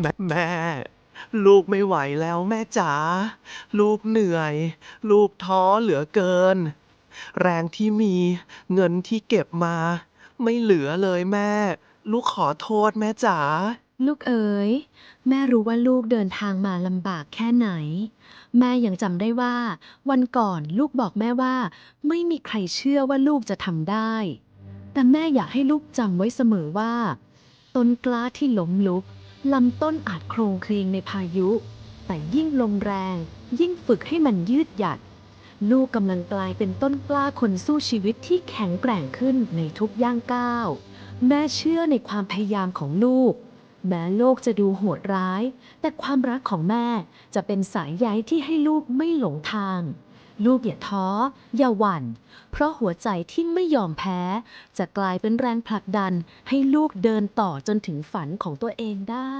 แม่แม่ ลูกไม่ไหวแล้วแม่จ๋า ลูกเหนื่อย ลูกท้อเหลือเกิน แรงที่มีเงินที่เก็บมา ไม่เหลือเลยแม่ ลูกขอโทษแม่จ๋า ลูกเอ๋ย แม่รู้ว่าลูกเดินทางมาลำบากแค่ไหน แม่ยังจำได้ว่า วันก่อนลูกบอกแม่ว่า ไม่มีใครเชื่อว่าลูกจะทำได้ แต่แม่อยากให้ลูกจำไว้เสมอว่าต้นกล้าที่ล้มลุก ลำต้นอาจโครงเคลงในพายุ แต่ยิ่งลมแรง ยิ่งฝึกให้มันยืดหยัด ลูกกำลังกลายเป็นต้นกล้าคนสู้ชีวิตที่แข็งแกร่งขึ้นในทุกย่างก้าว แม่เชื่อในความพยายามของลูก แม้โลกจะดูโหดร้าย แต่ความรักของแม่จะเป็นสายใยที่ให้ลูกไม่หลงทาง ลูกอย่าท้อ อย่าหวั่น เพราะหัวใจที่ไม่ยอมแพ้ จะกลายเป็นแรงผลักดันให้ลูกเดินต่อจนถึงฝันของตัวเองได้